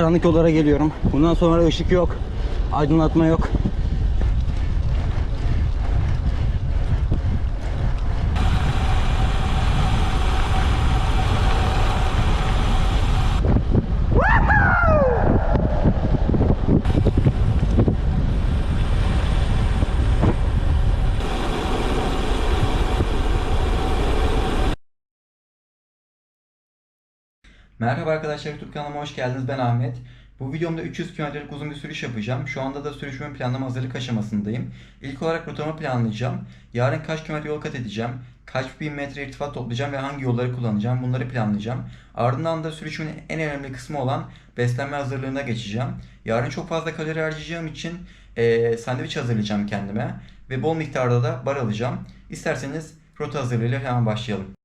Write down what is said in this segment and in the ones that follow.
karanlık yollara geliyorum. Bundan sonra ışık yok. Aydınlatma yok. Merhaba arkadaşlar YouTube kanalıma hoş geldiniz. Ben Ahmet. Bu videomda 300 kilometrelik uzun bir sürüş yapacağım. Şu anda da sürüşümün planlama hazırlık aşamasındayım. İlk olarak rotamı planlayacağım. Yarın kaç kilometre yol kat edeceğim, kaç bin metre irtifat toplayacağım ve hangi yolları kullanacağım bunları planlayacağım. Ardından da sürüşümün en önemli kısmı olan beslenme hazırlığına geçeceğim. Yarın çok fazla kalori harcayacağım için eee, sandviç hazırlayacağım kendime ve bol miktarda da bar alacağım. İsterseniz rota hazırlığıyla hemen başlayalım.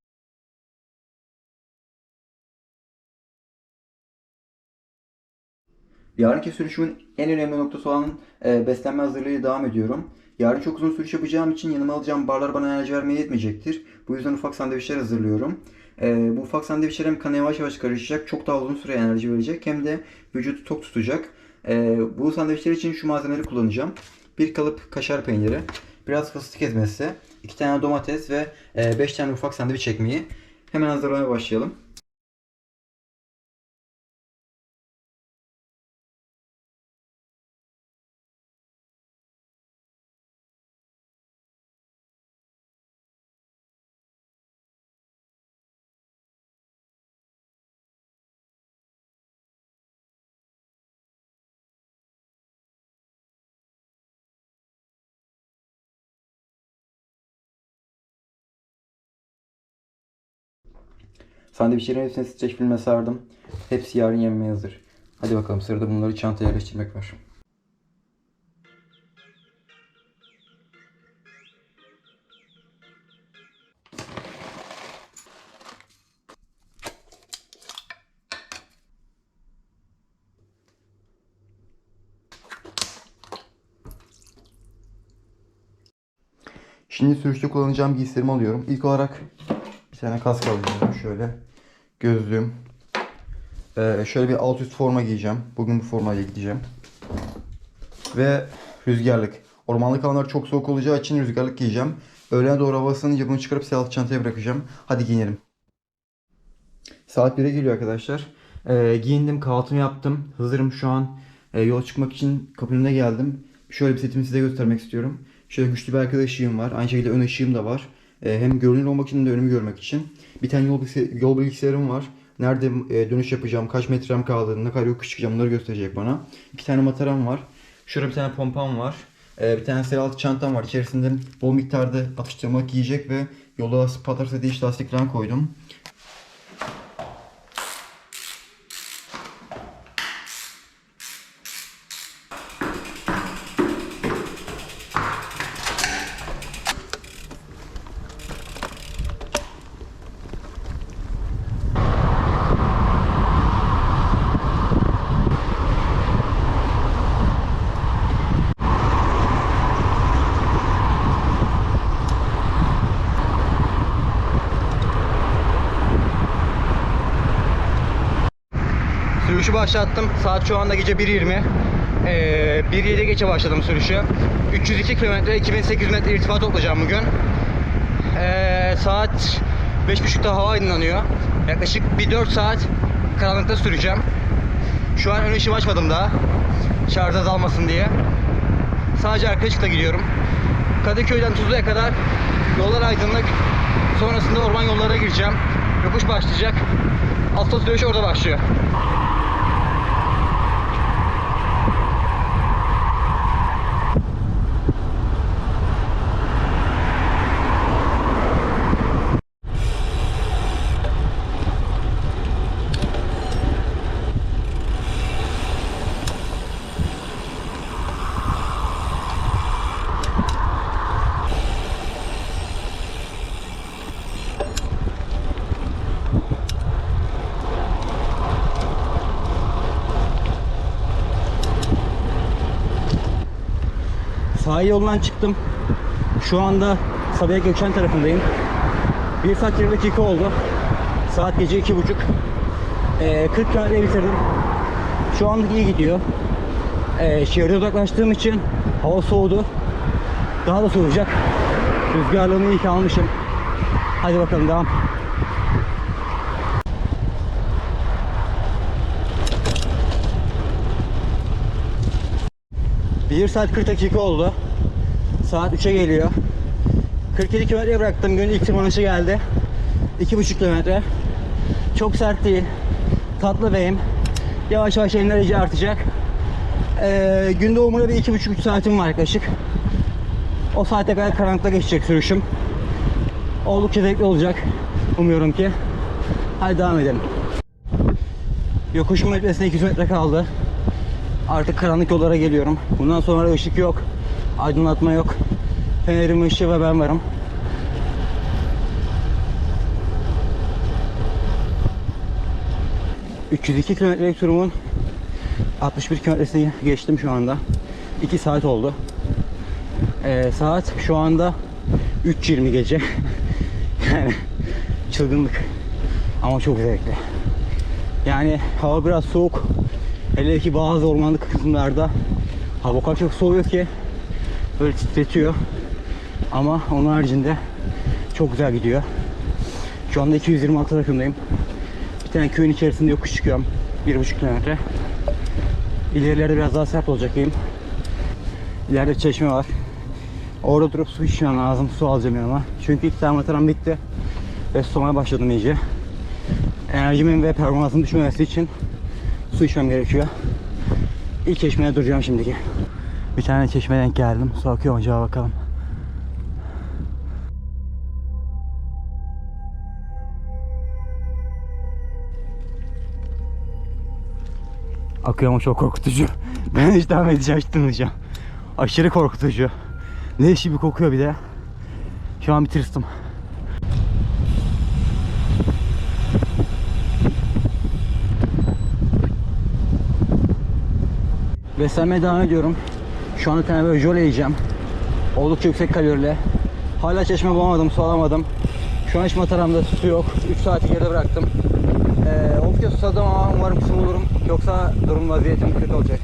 Yarınki sürüşümün en önemli noktası olan e, beslenme hazırlığı devam ediyorum. Yarın çok uzun sürüş yapacağım için yanıma alacağım barlar bana enerji vermeye yetmeyecektir. Bu yüzden ufak sandviçler hazırlıyorum. E, bu ufak sandviçler hem kana yavaş yavaş karışacak, çok daha uzun süre enerji verecek hem de vücudu tok tutacak. E, bu sandviçler için şu malzemeleri kullanacağım. Bir kalıp kaşar peyniri, biraz fıstık ezmesi, iki tane domates ve 5 tane ufak sandviç ekmeği. Hemen hazırlamaya başlayalım. Sandviçlerin hepsini streç filme sardım. Hepsi yarın yenmeye hazır. Hadi bakalım sırada bunları çantaya yerleştirmek var. Şimdi sürüşte kullanacağım giysilerimi alıyorum. İlk olarak bir tane kask alıyorum şöyle. Gözlüğüm. Ee, şöyle bir alt üst forma giyeceğim. Bugün bu formayla gideceğim. Ve rüzgarlık. Ormanlık alanlar çok soğuk olacağı için rüzgarlık giyeceğim. Öğlene doğru hava ısınınca çıkarıp siyah çantaya bırakacağım. Hadi giyinelim. Saat 1'e geliyor arkadaşlar. Ee, giyindim, kahvaltımı yaptım. Hazırım şu an. Ee, yola çıkmak için kapının önüne geldim. Şöyle bir setimi size göstermek istiyorum. Şöyle güçlü bir arkada ışığım var. Aynı şekilde ön ışığım da var. Ee, hem görünür olmak için de önümü görmek için. Bir tane yol, bilgisi- yol bilgisayarım var. Nerede e, dönüş yapacağım, kaç metrem kaldığını, ne kadar yokuş çıkacağım bunları gösterecek bana. İki tane mataram var. Şurada bir tane pompam var. Ee, bir tane sel altı çantam var. İçerisinde bol miktarda atıştırmalık yiyecek ve yolda lastik patlarsa diye lastik falan koydum. Sürüşü başlattım. Saat şu anda gece 1.20. Ee, 1.7 geçe başladım sürüşü. 302 kilometre, 2800 metre irtifa toplayacağım bugün. Ee, saat 5.30'da hava aydınlanıyor. Yaklaşık bir 4 saat karanlıkta süreceğim. Şu an ön ışığımı açmadım daha. Şarj azalmasın diye. Sadece arka ışıkla gidiyorum. Kadıköy'den Tuzla'ya kadar yollar aydınlık. Sonrasında orman yollarına gireceğim. Yokuş başlayacak. Asfalt dövüşü orada başlıyor. Sahil yolundan çıktım. Şu anda Sabiha Gökçen tarafındayım. 1 saat 20 dakika oldu. Saat gece iki buçuk. Ee, 40 kilometre bitirdim. Şu anlık iyi gidiyor. Ee, şehirde uzaklaştığım için hava soğudu. Daha da soğuyacak. Rüzgarlığını iyi ki almışım. Hadi bakalım devam. Bir saat 40 dakika oldu. Saat 3'e geliyor. 47 kilometre bıraktım. Günün ilk tırmanışı geldi. 2,5 kilometre. Çok sert değil. Tatlı beyim. Yavaş yavaş enerji artacak. Ee, gün doğumuna bir 2,5-3 saatim var yaklaşık. O saate kadar karanlıkta geçecek sürüşüm. Oldukça zevkli olacak. Umuyorum ki. Hadi devam edelim. Yokuşun metresine 200 metre kaldı. Artık karanlık yollara geliyorum. Bundan sonra ışık yok. Aydınlatma yok. Fenerim ışığı ve ben varım. ...302 kilometrelik turumun... ...61 kilometresini geçtim şu anda. 2 saat oldu. Ee, saat şu anda... ...3.20 gece. yani... ...çılgınlık. Ama çok zevkli. Yani hava biraz soğuk. Hele ki bazı ormanlık kısımlarda hava kadar çok soğuyor ki böyle titretiyor. Ama onun haricinde çok güzel gidiyor. Şu anda 226 rakımdayım. Bir tane köyün içerisinde yokuş çıkıyorum. 1,5 kilometre. İlerilerde biraz daha sert olacak yiyeyim. İleride çeşme var. Orada durup su içmem lazım. Su alacağım yanıma. Çünkü ilk termometram bitti. Ve susamaya başladım iyice. Enerjimin ve performansın düşmemesi için su içmem gerekiyor. İlk çeşmeye duracağım şimdiki. Bir tane çeşmeye denk geldim. Su akıyor acaba bakalım. Akıyor ama çok korkutucu. Ben hiç devam edeceğim, hiç durmayacağım. Aşırı korkutucu. Ne işi bir kokuyor bir de. Şu an bir tırstım. Beslenmeye devam ediyorum. Şu anda bir tane böyle jöle yiyeceğim. Oldukça yüksek kalorili. Hala çeşme bulamadım, su alamadım. Şu an hiç mataramda su yok. 3 saati geride bıraktım. Ee, oldukça susadım ama umarım su bulurum. Yoksa durum vaziyetim kötü olacak.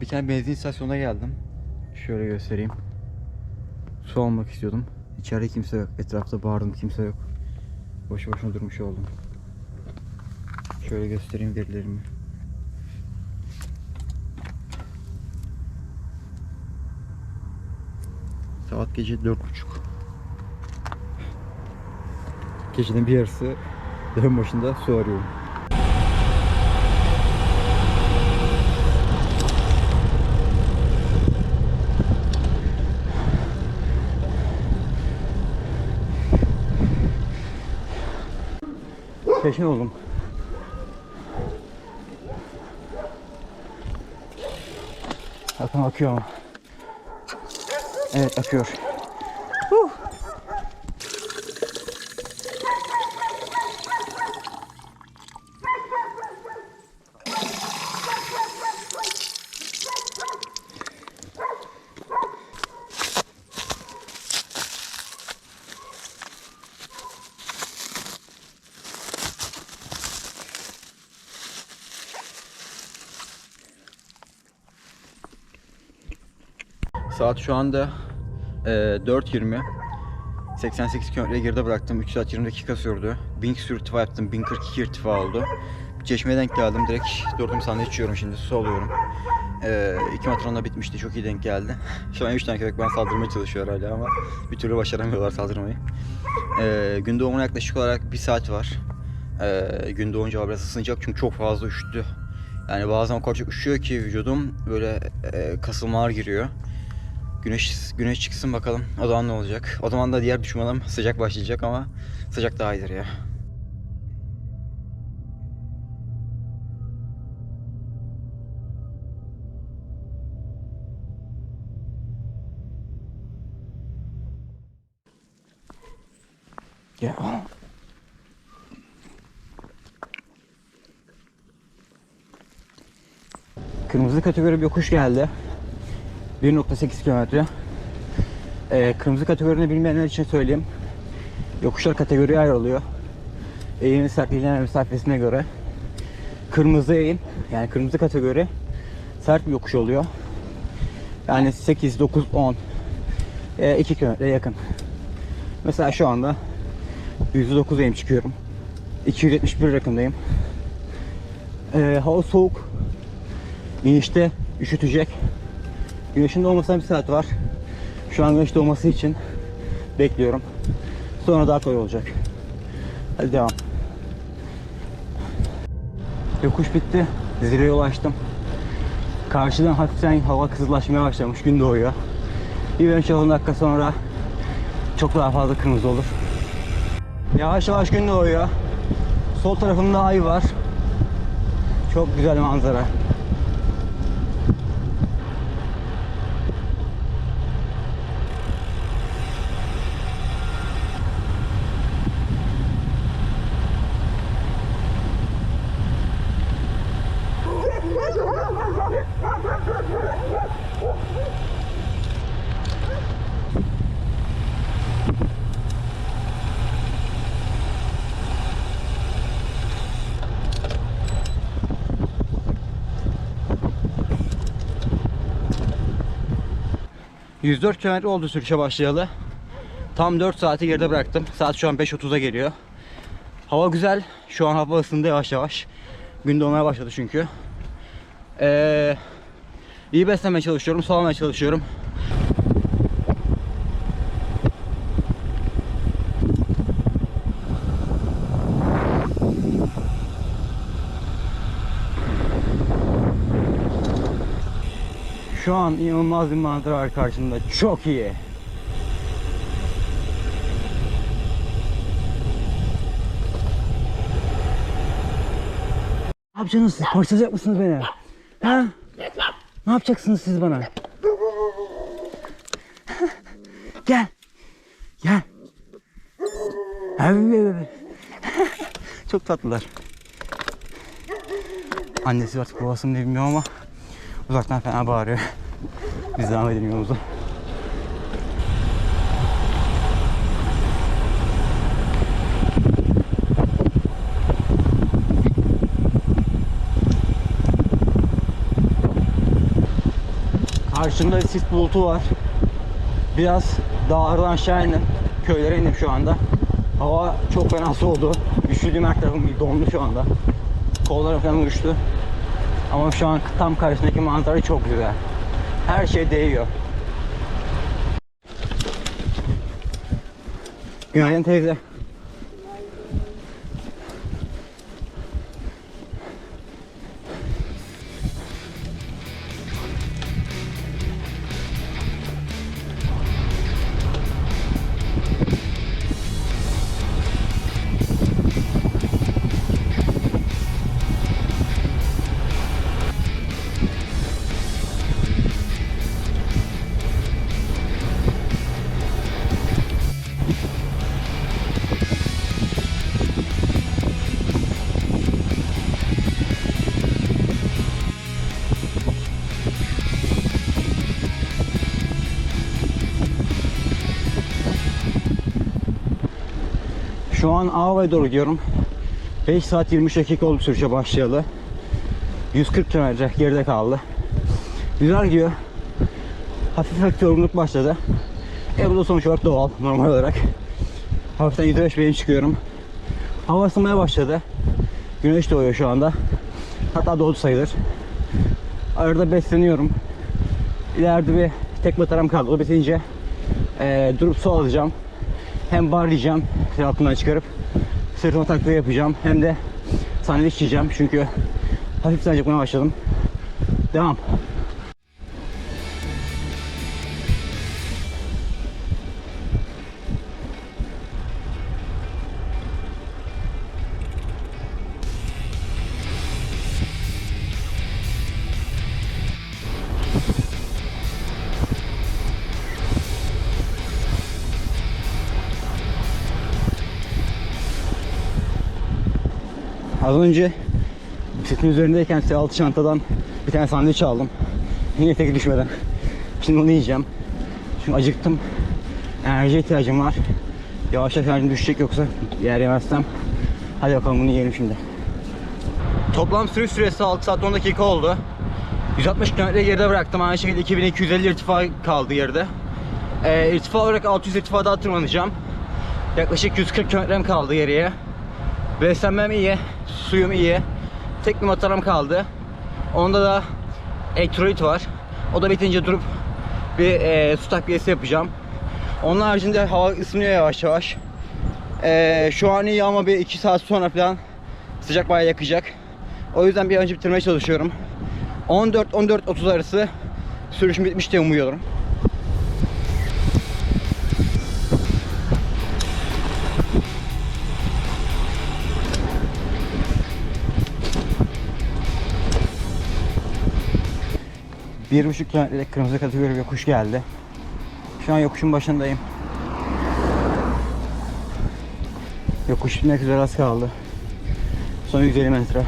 Bir tane benzin istasyonuna geldim. Şöyle göstereyim. Su almak istiyordum. İçeride kimse yok. Etrafta bağırdım kimse yok. Boşu boşuna durmuş oldum. Şöyle göstereyim verilerimi. Saat gece dört buçuk. Gecenin bir yarısı dağın başında su arıyorum. Peşin oldum. Bakın akıyor ama. Evet akıyor. Saat şu anda e, 4.20. 88 kilometre geride bıraktım. 3 saat 20 dakika sürdü. 1000 küsur irtifa yaptım. 1042 irtifa oldu. Çeşmeye denk geldim. Direkt dördüm saniye içiyorum şimdi. Su alıyorum. E, iki matronla bitmişti. Çok iyi denk geldi. Şu an 3 tane köpek bana saldırmaya çalışıyor hala ama bir türlü başaramıyorlar saldırmayı. E, gün doğumuna yaklaşık olarak 1 saat var. E, gün doğunca biraz ısınacak çünkü çok fazla üşüttü. Yani bazen o kadar çok üşüyor ki vücudum böyle e, kasılmalar giriyor. Güneş güneş çıksın bakalım. O zaman ne olacak? O zaman da diğer düşmanım sıcak başlayacak ama sıcak daha iyidir ya. Ya. Kırmızı kategori bir yokuş geldi. 1.8 kilometre. Ee, kırmızı kategorini bilmeyenler için söyleyeyim. Yokuşlar kategoriye ayrılıyor. Eğimin sertliğine ve mesafesine göre. Kırmızı eğim yani kırmızı kategori sert bir yokuş oluyor. Yani 8, 9, 10 e, 2 kilometre yakın. Mesela şu anda %9 eğim çıkıyorum. 271 rakımdayım. Ee, hava soğuk. İnişte üşütecek. Güneşin doğmasına bir saat var. Şu an güneş doğması için bekliyorum. Sonra daha kolay olacak. Hadi devam. Yokuş bitti. Zirveye ulaştım. Karşıdan hafiften hava kızılaşmaya başlamış. Gün doğuyor. Bir 5-10 dakika sonra çok daha fazla kırmızı olur. Yavaş yavaş gün doğuyor. Sol tarafımda ay var. Çok güzel manzara. ...104 km oldu sürüşe başlayalı. Tam 4 saati geride bıraktım. Saat şu an 5.30'a geliyor. Hava güzel. Şu an hava ısındı yavaş yavaş. Gün doğmaya başladı çünkü. Ee, iyi beslenmeye çalışıyorum. Sağlamaya çalışıyorum. Şu an inanılmaz bir manzara var karşımda. Çok iyi. Ne yapacaksınız siz? Parçalayacak mısınız beni? Ha? Ne yapacaksınız siz bana? Gel. Gel. Çok tatlılar. Annesi artık babası mı bilmiyorum ama uzaktan fena bağırıyor. Biz devam edelim yolumuza. Karşımda sis bulutu var. Biraz dağlardan aşağı indim. Köylere indim şu anda. Hava çok fena soğudu. Üşüdüm her tarafım dondu şu anda. Kollarım falan uyuştu. Ama şu an tam karşısındaki manzara çok güzel. Her şey değiyor. Günaydın teyze. An Ava'ya doğru gidiyorum. 5 saat 23 dakika oldu sürüşe başlayalı. 140 kilometre geride kaldı. Güzel gidiyor. Hafif hafif yorgunluk başladı. E bu da sonuç olarak doğal normal olarak. Hafiften 105 benim çıkıyorum. Hava ısınmaya başladı. Güneş doğuyor şu anda. Hatta doğdu sayılır. Arada besleniyorum. İleride bir tek bataram kaldı. O bitince eee, durup su alacağım. Hem barlayacağım altından çıkarıp sırtıma takviye yapacağım. Hem de sandviç yiyeceğim. Çünkü hafiften acıkmaya başladım. Devam. Az önce bisikletin üzerindeyken size altı çantadan bir tane sandviç aldım. Yine tek düşmeden. Şimdi onu yiyeceğim. Çünkü acıktım. Enerji ihtiyacım var. Yavaş yavaş enerjim düşecek yoksa yer yemezsem. Hadi bakalım bunu yiyelim şimdi. Toplam sürüş süresi 6 saat 10 dakika oldu. 160 km geride bıraktım. Aynı şekilde 2250 irtifa kaldı geride. Ee, irtifa olarak 600 irtifa daha tırmanacağım. Yaklaşık 140 kilometrem kaldı geriye. Beslenmem iyi, suyum iyi. Tek bir motorum kaldı. Onda da elektrolit var. O da bitince durup bir e, su takviyesi yapacağım. Onun haricinde hava ısınıyor yavaş yavaş. E, şu an iyi ama bir 2 saat sonra falan sıcak bayağı yakacak. O yüzden bir önce bitirmeye çalışıyorum. 14-14.30 arası sürüşüm bitmiş diye umuyorum. Bir buçuk kilometrelik kırmızı kategori bir yokuş geldi. Şu an yokuşun başındayım. Yokuş bitmek üzere az kaldı. Son 150 metre.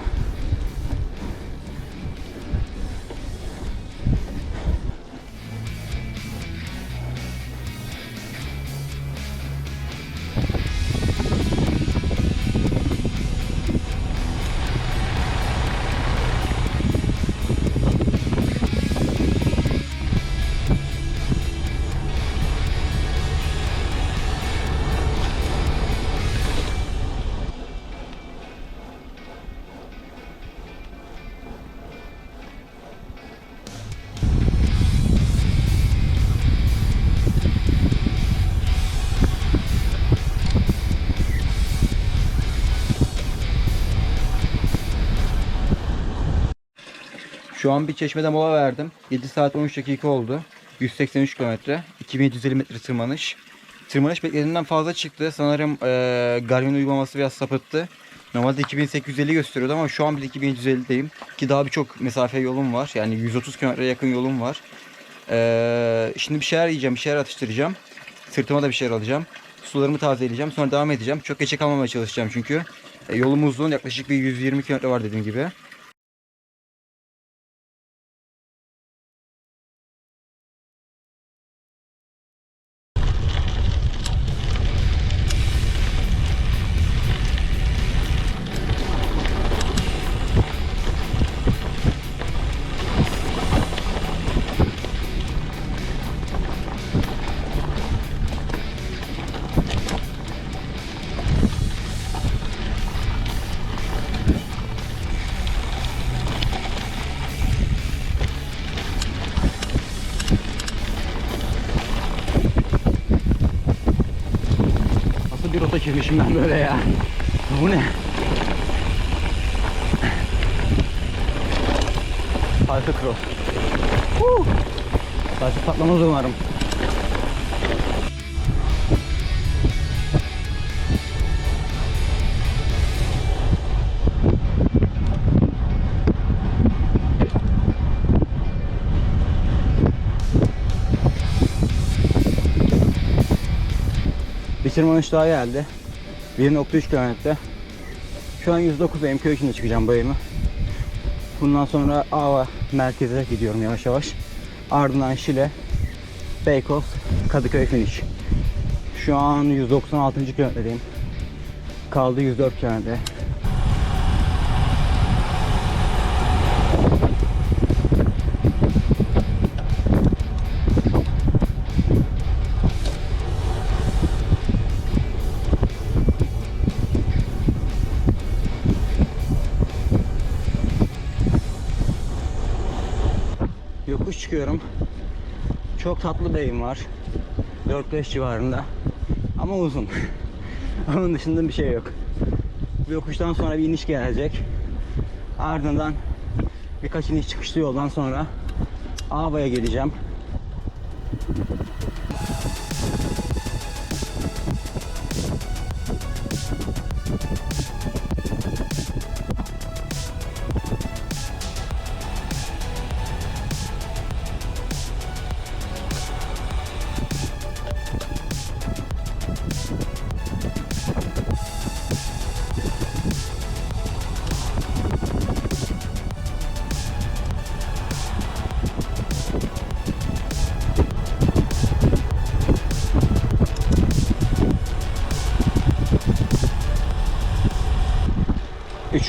Şu an bir çeşmede mola verdim. 7 saat 13 dakika oldu. 183 kilometre. 2750 metre tırmanış. Tırmanış beklediğimden fazla çıktı. Sanırım eee Garmin uygulaması biraz sapıttı. Normalde 2850 gösteriyordu ama şu an bile 2750'deyim. Ki daha birçok mesafe yolum var. Yani 130 kilometre yakın yolum var. Eee, şimdi bir şeyler yiyeceğim, bir şeyler atıştıracağım. Sırtıma da bir şeyler alacağım. Sularımı tazeleyeceğim. Sonra devam edeceğim. Çok geçe kalmamaya çalışacağım çünkü. E, yolum uzun. Yaklaşık bir 120 kilometre var dediğim gibi. Woo! Lastik patlamaz umarım. Tırmanış daha geldi. 1.3 kilometre. Şu an 109 benim çıkacağım bayırımı. Bundan sonra Ava merkeze gidiyorum yavaş yavaş. Ardından Şile, Beykoz, Kadıköy finish. Şu an 196. kilometredeyim. Kaldı 104 kilometre. Çıkıyorum. Çok tatlı bir evim var. 4-5 civarında. Ama uzun. Onun dışında bir şey yok. Bu yokuştan sonra bir iniş gelecek. Ardından birkaç iniş çıkışlı yoldan sonra Ava'ya geleceğim.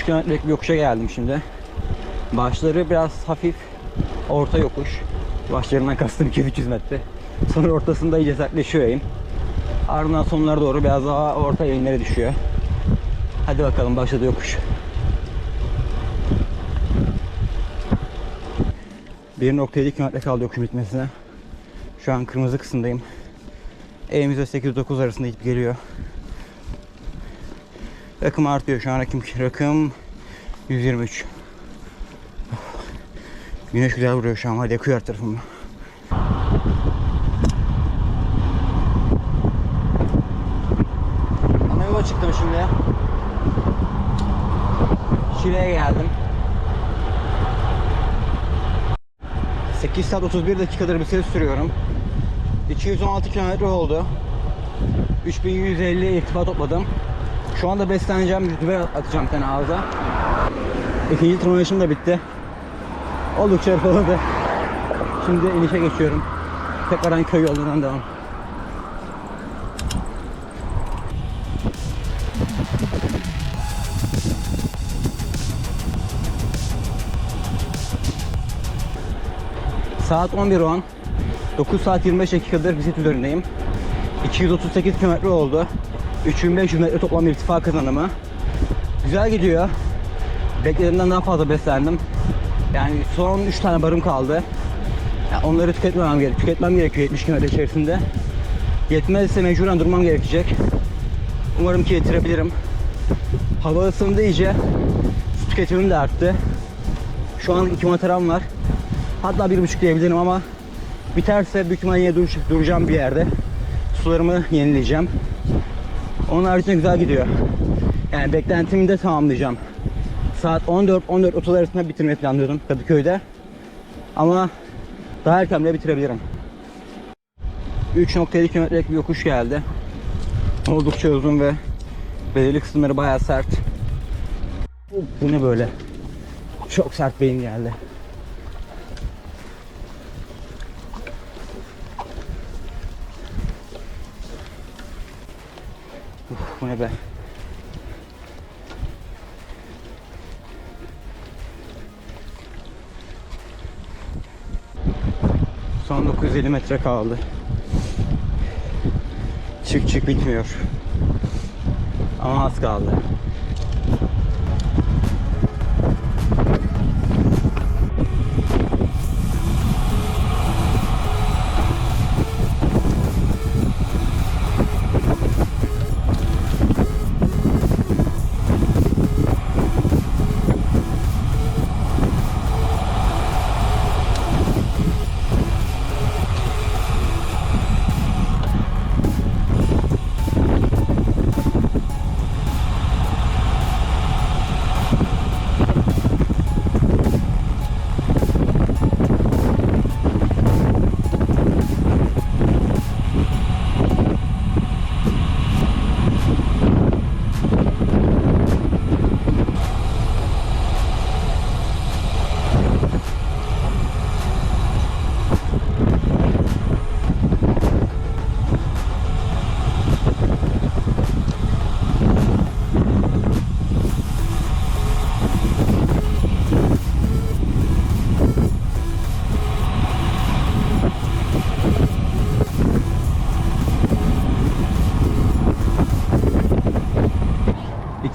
Kilometrelik bir yokuşa geldim şimdi. Başları biraz hafif orta yokuş. Başlarından kastım 200 metre. Sonra ortasında iyice sertleşiyor. Ardından sonlara doğru biraz daha orta eğimlere düşüyor. Hadi bakalım başladı yokuş. 1.7 kilometre kaldı yokuş bitmesine. Şu an kırmızı kısımdayım. Eğimizde 8-9 arasında gidip geliyor. Rakım artıyor şu an rakım, rakım 123. Güneş güzel vuruyor şu an hadi yakıyor her tarafımı. Ana yola çıktım şimdi. Şile'ye geldim. 8 saat 31 dakikadır bisiklet sürüyorum. 216 kilometre oldu. 3150 irtifa topladım. Şu anda besleneceğim, biber atacağım bir ağza. İkinci tırmanışım da bitti. Oldukça hırpaladı. Şimdi inişe geçiyorum. Tekrardan köy yolundan devam. Saat 11.10. 9 saat 25 dakikadır bisiklet üzerindeyim. 238 kilometre oldu. 3500 metre toplam irtifa kazanımı. Güzel gidiyor. Beklediğimden daha fazla beslendim. Yani son 3 tane barım kaldı. Yani onları tüketmemem gerek. Tüketmem gerekiyor 70 kilometre içerisinde. Yetmezse mecburen durmam gerekecek. Umarım ki yetirebilirim. Hava ısındı iyice. Su tüketimim de arttı. Şu an 2 materam var. Hatta bir buçuk diyebilirim ama biterse büyük ihtimalle yine dur, duracağım bir yerde. Sularımı yenileyeceğim. Onun haricinde güzel gidiyor. Yani beklentimi de tamamlayacağım. Saat 14-14.30 arasında bitirmeyi planlıyordum Kadıköy'de. Ama daha erken bile bitirebilirim. 3.7 kilometrelik bir yokuş geldi. Oldukça uzun ve belirli kısımları bayağı sert. Bu, ne böyle? Çok sert beyin geldi. Uf, bu ne be? Son 950 metre kaldı. Çık çık bitmiyor. Ama az kaldı.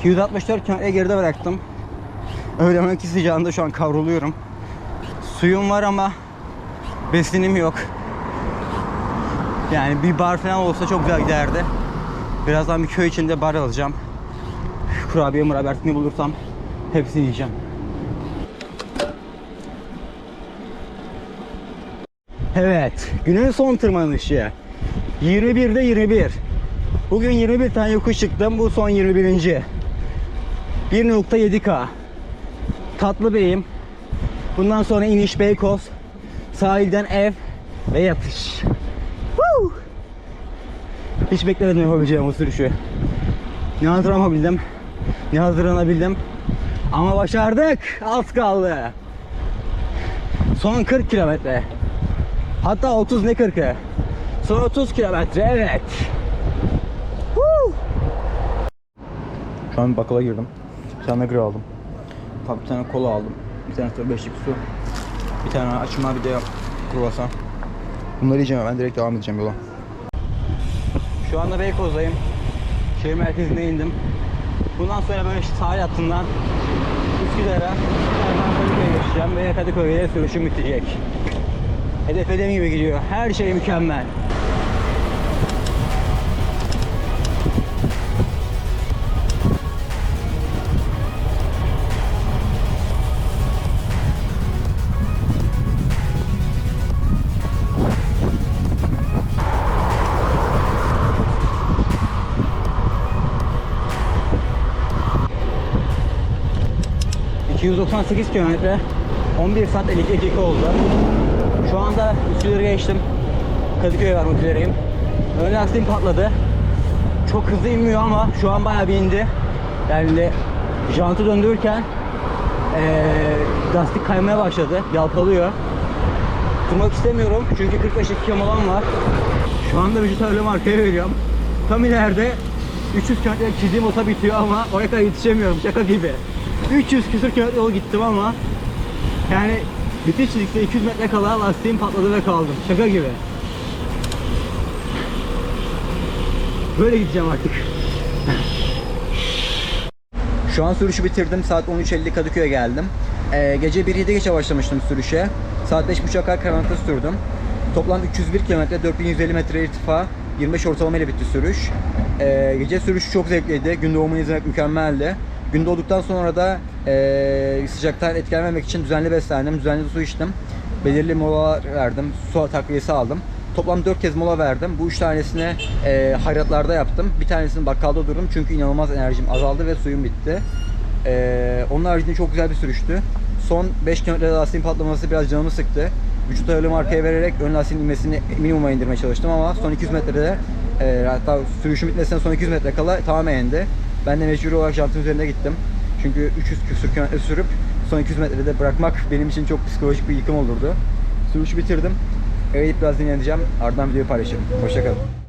...264 kilometre geride bıraktım. Öğlen iki sıcağında şu an kavruluyorum. Suyum var ama... ...besinim yok. Yani bir bar falan olsa çok güzel giderdi. Birazdan bir köy içinde bar alacağım. Kurabiye murabiye bulursam... ...hepsini yiyeceğim. Evet, günün son tırmanışı. 21'de 21. Bugün 21 tane yokuş çıktım. Bu son 21. 1.7K. Tatlı beyim. Bundan sonra iniş Beykoz. Sahilden ev ve yatış. Woo! Hiç beklemedim yapabileceğim o sürüşü. Ne antrenman ne hazırlanabildim. Ama başardık. Az kaldı. Son 40 kilometre. Hatta 30 ne 40'ı? Son 30 kilometre evet. Şu an bakkala girdim. Bir tane gri aldım. Tabii bir tane kola aldım. Bir tane 05'lik su. Bir tane açma bir de kruvasan. Bunları yiyeceğim ben direkt devam edeceğim yola. Şu anda Beykoz'dayım. Şehir merkezine indim. Bundan sonra böyle sahil hattından Üsküdar'a Kadıköy'e geçeceğim ve Kadıköy'de sürüşüm bitecek. Hedef dediğim gibi gidiyor. Her şey mükemmel. ...298 kilometre... ...11 saat 52 dakika oldu. Şu anda Üsküdar'ı geçtim. Kadıköy'e varmak üzereyim. Ön lastiğim patladı. Çok hızlı inmiyor ama şu an bayağı bir indi. Yani jantı döndürürken eee lastik kaymaya başladı. Yalpalıyor. Durmak istemiyorum çünkü 45 dakika molam var. Şu anda vücut ağırlığımı arkaya veriyorum. Tam ileride 300 kilometre çizdiğim ota bitiyor ama oraya kadar yetişemiyorum şaka gibi. 300 küsur kilometre yol gittim ama yani bitiş çizikte 200 metre kala lastiğim patladı ve kaldım. Şaka gibi. Böyle gideceğim artık. Şu an sürüşü bitirdim. Saat 13.50 Kadıköy'e geldim. Ee, gece 1.7 geçe başlamıştım sürüşe. Saat 5.30'a kadar karanlıkta sürdüm. Toplam 301 km, 4150 metre irtifa, 25 ortalama ile bitti sürüş. Ee, gece sürüşü çok zevkliydi. Gün doğumunu izlemek mükemmeldi. Gün doğduktan sonra da ee, sıcaktan etkilenmemek için düzenli beslendim, düzenli su içtim. Belirli molalar verdim, su takviyesi aldım. Toplam 4 kez mola verdim. Bu 3 tanesini e, hayratlarda yaptım. Bir tanesini bakkalda durdum çünkü inanılmaz enerjim azaldı ve suyum bitti. E, onun haricinde çok güzel bir sürüştü. Son 5 kilometrede lastiğin patlaması biraz canımı sıktı. Vücut ağırlığımı arkaya vererek ön lastiğin inmesini minimuma indirmeye çalıştım ama son 200 metrede e, hatta sürüşün bitmesine son 200 metre kala tamamen indi. Ben de mecburi olarak jantın üzerinde gittim. Çünkü 300 küsür kilometre sürüp son 200 metrede bırakmak benim için çok psikolojik bir yıkım olurdu. Sürüşü bitirdim. Eve gidip biraz dinleneceğim. Ardından videoyu paylaşırım. Hoşçakalın.